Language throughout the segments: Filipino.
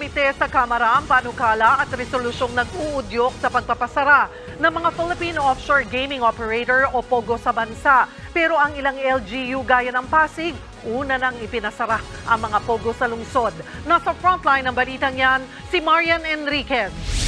komite sa Kamara ang panukala at resolusyong nag-uudyok sa pagpapasara ng mga Philippine Offshore Gaming Operator o POGO sa bansa. Pero ang ilang LGU gaya ng Pasig, una nang ipinasara ang mga POGO sa lungsod. Nasa frontline ng balitang yan, si Marian Enriquez.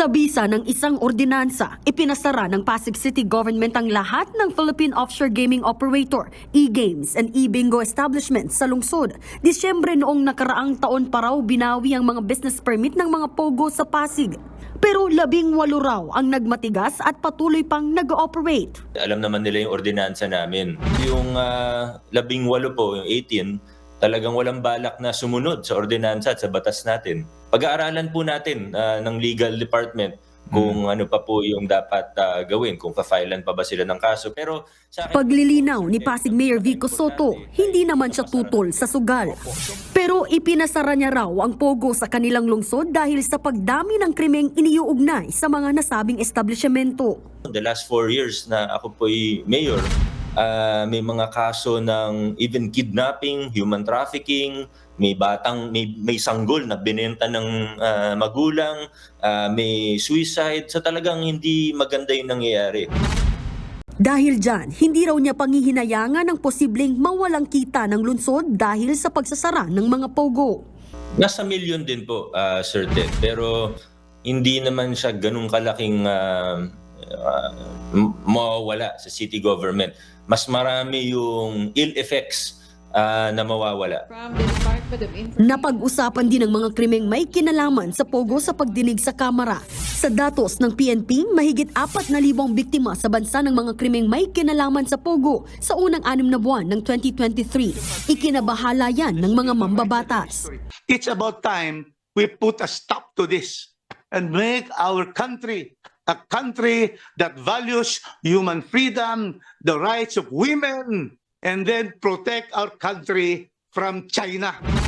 Sa bisa ng isang ordinansa, ipinasara ng Pasig City Government ang lahat ng Philippine Offshore Gaming Operator, e-games and e-bingo establishments sa lungsod. Disyembre noong nakaraang taon pa raw binawi ang mga business permit ng mga pogo sa Pasig. Pero labing walo raw ang nagmatigas at patuloy pang nag-ooperate. Alam naman nila yung ordinansa namin. Yung ah, labing walo po, yung 18, talagang walang balak na sumunod sa ordinansa at sa batas natin. Pag-aaralan po natin ah, ng legal department kung ano pa po yung dapat ah, gawin, kung pa-filean pa ba sila ng kaso. Pero sa akin, Paglilinaw ni Pasig Mayor Vico Soto, hindi naman siya tutol sa sugal. Pero ipinasara niya raw ang pogo sa kanilang lungsod dahil sa pagdami ng krimeng iniuugnay sa mga nasabing establishmento. the last four years na ako po'y mayor, ah, may mga kaso ng even kidnapping, human trafficking, may batang may may sanggol na binenta ng ah, magulang, ah, may suicide, so talagang hindi maganda 'yung nangyayari. Dahil dyan, hindi raw niya pangihinayangan ang posibleng mawalang kita ng lungsod dahil sa pagsasara ng mga pogo. Nasa milyon din po, ah, Sir Ted, pero hindi naman siya ganun kalaking ah, m- mawawala sa city government. Mas marami yung ill effects ah, na mawawala. Napag-usapan din ng mga krimeng may kinalaman sa pogo sa pagdinig sa kamera. Sa datos ng PNP, mahigit 4,000 biktima sa bansa ng mga krimeng may kinalaman sa pogo sa unang anim na buwan ng 2023. Ikinabahala yan ng mga mambabatas. It's about time we put a stop to this and make our country a country that values human freedom, the rights of women, and then protect our country from China.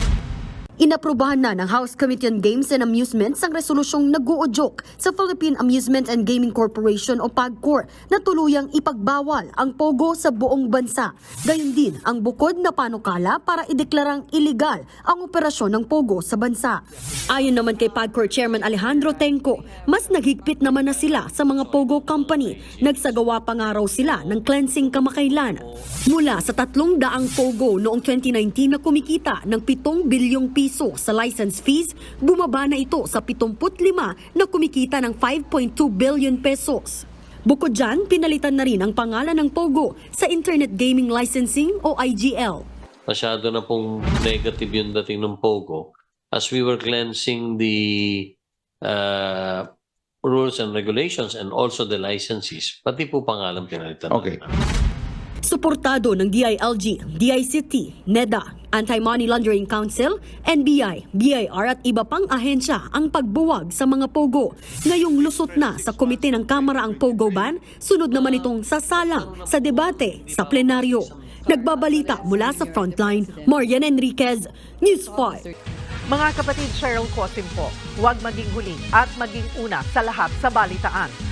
Inaprubahan na ng House Committee on Games and Amusements ang resolusyong nag-uudyok sa Philippine Amusement and Gaming Corporation o PAGCOR na tuluyang ipagbawal ang pogo sa buong bansa. Gayun din ang bukod na panukala para ideklarang iligal ang operasyon ng pogo sa bansa. Ayon naman kay PAGCOR Chairman Alejandro Tenco, mas naghigpit naman na sila sa mga pogo company. Nagsagawa pa nga raw sila ng cleansing kamakailan. Mula sa tatlong daang pogo noong 2019 na kumikita ng 7 bilyong piso sa license fees, bumaba na ito sa 75 na kumikita ng 5.2 billion pesos. Bukod dyan, pinalitan na rin ang pangalan ng Pogo sa Internet Gaming Licensing o IGL. masyado na pong negative yung dating ng Pogo. As we were cleansing the uh, rules and regulations and also the licenses, pati po pangalan pinalitan. na Okay. rin. Suportado ng DILG, DICT, NEDA, Anti-Money Laundering Council, NBI, BIR at iba pang ahensya ang pagbuwag sa mga pogo. Ngayong lusot na sa komite ng Kamara ang pogo ban, sunod naman itong sasalang sa debate sa plenaryo. Nagbabalita mula sa frontline, Marian Enriquez, News 5. Mga kapatid Cheryl Cosim po, huwag maging huli at maging una sa lahat sa balitaan.